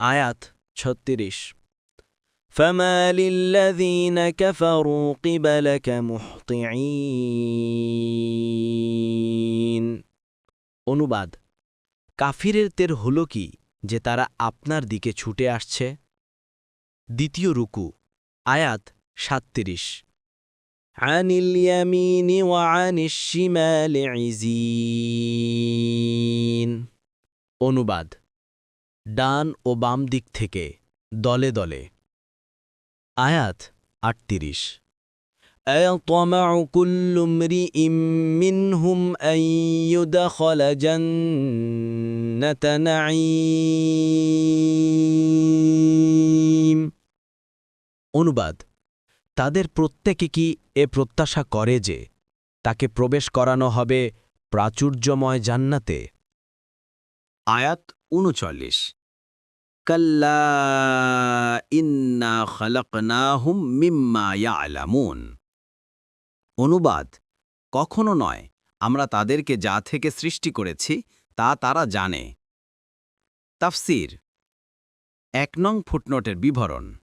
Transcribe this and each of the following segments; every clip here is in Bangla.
আয়াত ছত্রিশ فما للذين كفروا قبلك مهطعين অনুবাদ কাফিরের তের হল কি যে তারা আপনার দিকে ছুটে আসছে দ্বিতীয় রুকু আয়াত সাত্রিশ عن اليمين وعن الشمال عزين অনুবাদ ডান ও বাম দিক থেকে দলে দলে আয়াত আটত্রিশ أيطمع كل امرئ منهم أن يدخل جنة نعيم অনুবাদ তাদের প্রত্যেকে কি এ প্রত্যাশা করে যে তাকে প্রবেশ করানো হবে প্রাচুর্যময় জান্নাতে আয়াত উনচল্লিশ। কাল্লা ইন্না খলকনাহুম মিম্মা অনুবাদ, কখনো নয়, আমরা তাদেরকে যা থেকে সৃষ্টি করেছি, তা তারা জানে। তাফসির, এক নং ফুটনোটের বিবরণ।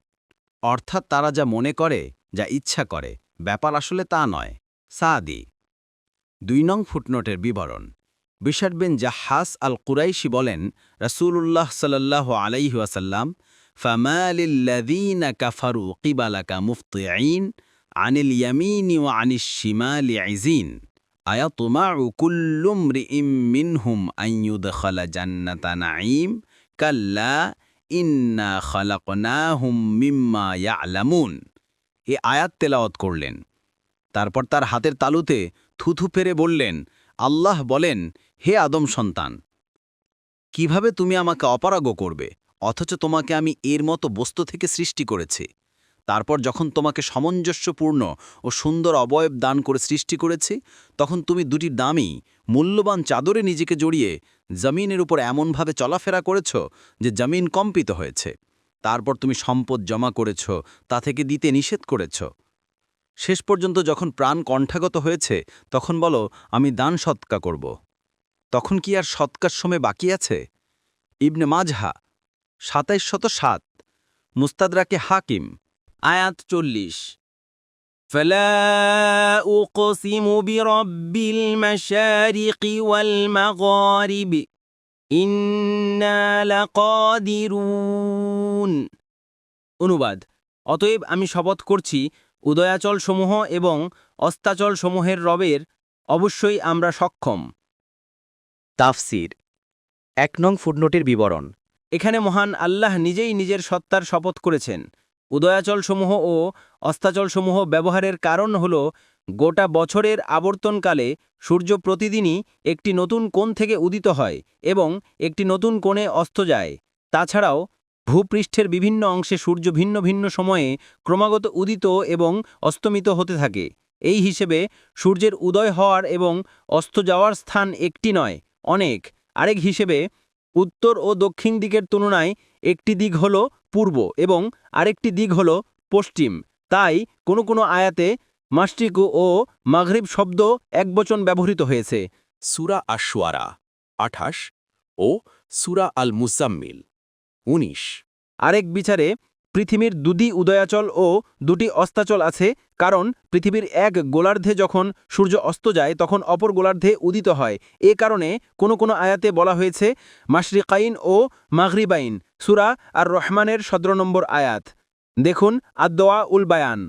অর্থাৎ তারা যা মনে করে, যা ইচ্ছা করে, ব্যাপার আসলে তা নয়। সাদি, দুই নং ফুটনোটের বিবরণ। বিশার বিন জাহাস আল কুরাইশি বলেন রসুল্লাহ সাল্লাহ আলাইহাসাল্লাম ফামালিল্লাযীনা কাফারু কিবালাকা মুফতিঈন আনিল ইয়ামিনি ওয়া আনিশ শিমালি আইজিন আয়াতুমাউ কুল্লু ইমরিইম মিনহুম আন ইউদখালা জান্নাতা নাঈম। কাল্লা ইন্না খালাকনাহুম মিম্মা ইয়ালামুন। এ আয়াত তেলাওয়াত করলেন। তারপর তার হাতের তালুতে থুথু ফেরে বললেন আল্লাহ বলেন, হে আদম সন্তান, কীভাবে তুমি আমাকে অপারগ করবে? অথচ তোমাকে আমি এর মতো বস্তু থেকে সৃষ্টি করেছি। তারপর যখন তোমাকে সামঞ্জস্যপূর্ণ ও সুন্দর অবয়ব দান করে সৃষ্টি করেছি, তখন তুমি দুটি দামি, মূল্যবান চাদরে নিজেকে জড়িয়ে জমিনের উপর এমনভাবে চলাফেরা করেছ যে জমিন কম্পিত হয়েছে। তারপর তুমি সম্পদ জমা করেছ, তা থেকে দিতে নিষেধ করেছ। শেষ পর্যন্ত যখন প্রাণ কণ্ঠাগত হয়েছে তখন বলো আমি দান সৎকা করব তখন কি আর সৎকার সময় বাকি আছে ইবনে মাঝহা সাতাইশ শত সাত মুস্তাদরাকে হাকিম আয়াত চল্লিশ فلا أقسم برب المشارق والمغارب إنا لقادرون অনুবাদ অতএব আমি শপথ করছি উদয়াচলসমূহ এবং অস্তাচলসমূহের রবের অবশ্যই আমরা সক্ষম। তাফসির। এক নং ফুটনোটের বিবরণ। এখানে মহান আল্লাহ নিজেই নিজের সত্তার শপথ করেছেন। উদয়াচলসমূহ ও অস্তাচলসমূহ ব্যবহারের কারণ হল গোটা বছরের আবর্তনকালে সূর্য প্রতিদিনই একটি নতুন কোণ থেকে উদিত হয় এবং একটি নতুন কোণে অস্ত যায়। তাছাড়াও ভূপৃষ্ঠের বিভিন্ন অংশে সূর্য ভিন্ন ভিন্ন সময়ে ক্রমাগত উদিত এবং অস্তমিত হতে থাকে। এই হিসেবে সূর্যের উদয় হওয়ার এবং অস্ত যাওয়ার স্থান একটি নয়, অনেক। আরেক হিসেবে উত্তর ও দক্ষিণ দিকের তুলনায় একটি দিক হল পূর্ব এবং আরেকটি দিক হল পশ্চিম। তাই কোনো কোনো আয়াতে মাস্টিকু ও মাগরিব শব্দ একবচন ব্যবহৃত হয়েছে। সুরা আশুয়ারা আঠাশ ও সুরা আল মুজাম্মিল উনিশ। আরেক বিচারে, পৃথিবীর দুদি উদয়াচল ও দুটি অস্তাচল আছে, কারণ পৃথিবীর এক গোলার্ধে যখন সূর্য অস্ত যায়, তখন অপর গোলার্ধে উদিত হয়। এ কারণে কোনো কোনো আয়াতে বলা হয়েছে, মাশরিকাইন ও মাগরিবাইন, সুরা আর রহমানের সতেরো নম্বর আয়াত। দেখুন আদোয়া উল বায়ান